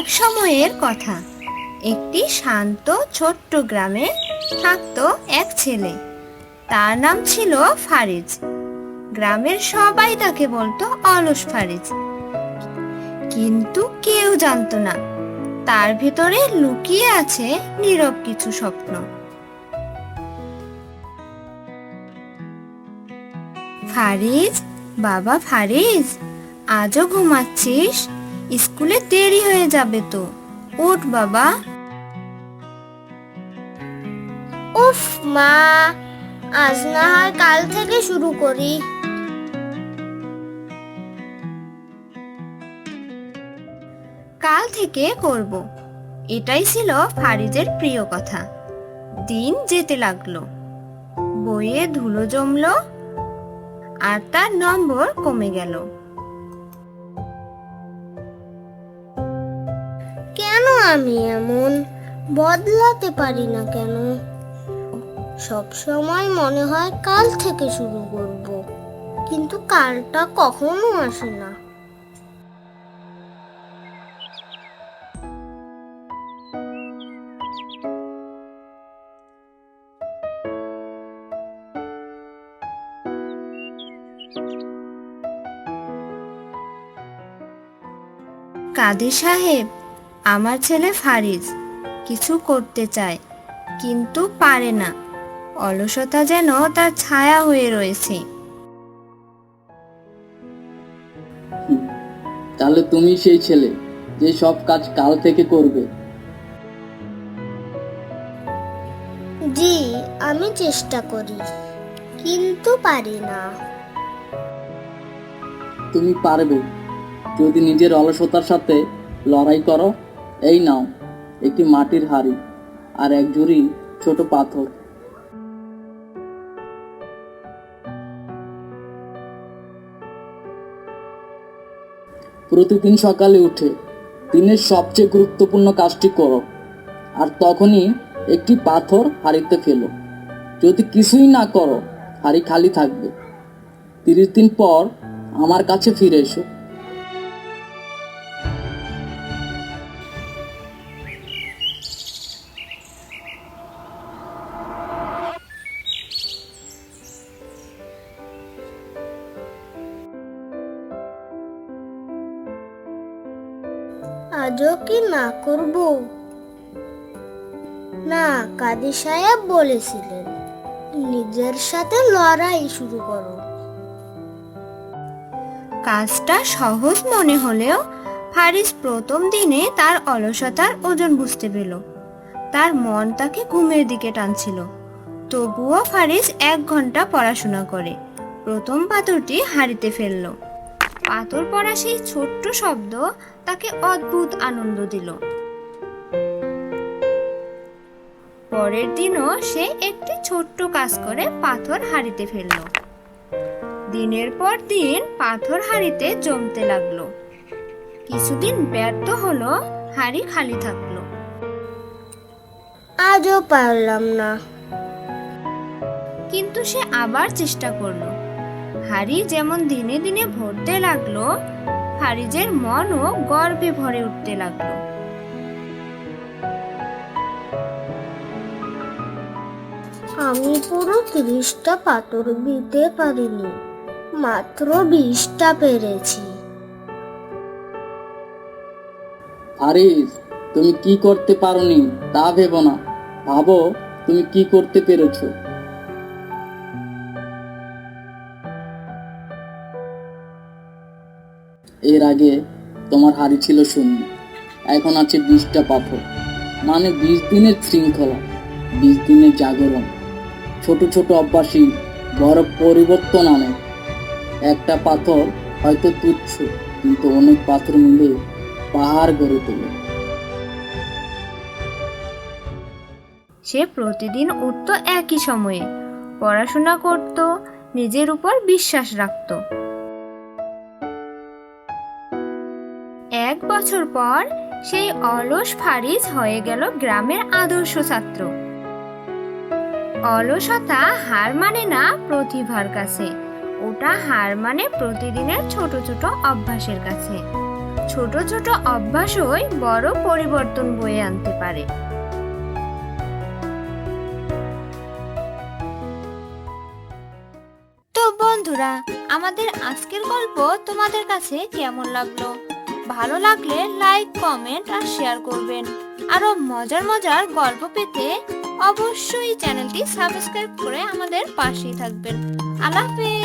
এক সময়ের কথা। একটি শান্ত, ছোট্ট গ্রামে থাকতো এক ছেলে। তার নাম ছিল ফারিজ। গ্রামের সবাই তাকে বলতো অলস ফারিজ। কিন্তু কেউ জানতো না, তার ভিতরে লুকিয়ে আছে নীরব কিছু স্বপ্ন। ফারিজ, বাবা ফারিজ, আজও ঘুমাচ্ছিস? স্কুলে দেরি হয়ে যাবে তো। ওঠ বাবা। উফ মা আজ না হয় কাল থেকে শুরু করি। কাল থেকে করব। এটাই ছিল ফারিজের প্রিয় কথা। দিন যেতে লাগল। বইয়ে ধুলো জমলো আর তার নম্বর কমে গেল। আমি এমন বদলাতে পারি না কেন? সব সময় মনে হয় কাল থেকে শুরু করব, কিন্তু কালটা কখনো আসে না। কাদের সাহেব? আমার ছেলে ফারিজ কিছু করতে চায় কিন্তু পারে না। অলসতা যেন তার ছায়া হয়ে রয়েছে। তাহলে তুমি সেই ছেলে যে সব কাজ কাল থেকে করবে। জি আমি চেষ্টা করি কিন্তু পারি না। তুমি পারবে। যদি নিজের অলসতার সাথে লড়াই করো। এই নাও, একটি মাটির হাড়ি আর এক জুড়ি ছোট পাথর। প্রতিদিন সকালে উঠে দিনের সবচেয়ে গুরুত্বপূর্ণ কাজটি করো আর তখনই একটি পাথর হাড়িতে ফেলো। যদি কিছুই না করো, হাড়ি খালি থাকবে। তিরিশ দিন পর আমার কাছে ফিরে এসো। আজও কি না করব? না কাদি সাহেব বলেছিলেন, নিজের সাথে লড়াই শুরু করো। কাজটা সহজ মনে হলেও ফারিস প্রথম দিনে তার অলসতার ওজন বুঝতে পেল। তার মন তাকে ঘুমের দিকে টানছিল। তবুও ফারিস এক ঘণ্টা পড়াশোনা করে, প্রথম পাথরটি হাড়িতে ফেলল। পাথর পড়া সেই ছোট্ট শব্দ তাকে অদ্ভুত আনন্দ দিল। পরের দিনও সে একটি ছোট্ট কাজ করে পাথর হাড়িতে ফেলল। দিনের পর দিন পাথর হাঁড়িতে জমতে লাগল। কিছুদিন ব্যর্থ হলো হাঁড়ি খালি থাকল। আজও পারলাম না। কিন্তু সে আবার চেষ্টা করল। হাঁড়ি যেমন দিনে দিনে ভরতে লাগল হারিজের মনও গর্বে ভরে উঠতে লাগল। আমি পুরো তিরিশটা পাথর দিতে পারিনি মাত্র বিশটা পেরেছি। আরিস তুমি কি করতে পারোনি তা ভেবো না। ভাবো তুমি কি করতে পেরেছ। এর আগে তোমার হাড়ি ছিল শূন্য। এখন আছে বিশটা পাথর। মানে বিশ দিনের শৃঙ্খলা বিশ দিনের জাগরণ। ছোট ছোট অভ্যাসই বড় পরিবর্তন আনে। একটা পাথর হয়তো তুচ্ছ, কিন্তু অনেক পাথর মিলে পাহাড় গড়ে তোলে। সে প্রতিদিন উঠত একই সময়ে। পড়াশোনা করত, নিজের উপর বিশ্বাস রাখত। এক বছর পর সেই অলস ফারিজ হয়ে গেল গ্রামের আদর্শ ছাত্র। অলসতা হার মানে না প্রতিভার কাছে। ওটা হার মানে প্রতিদিনের ছোট ছোট অভ্যাসের কাছে। ছোট ছোট অভ্যাসই বড় পরিবর্তন বয়ে আনতে পারে। তো বন্ধুরা, আমাদের আজকের গল্প তোমাদের কাছে কেমন লাগল? ভালো লাগলে লাইক কমেন্ট আর শেয়ার করবেন। আরও মজার মজার গল্প পেতে অবশ্যই চ্যানেলটি সাবস্ক্রাইব করে আমাদের পাশেই থাকবেন। আল্লাহ হাফেজ!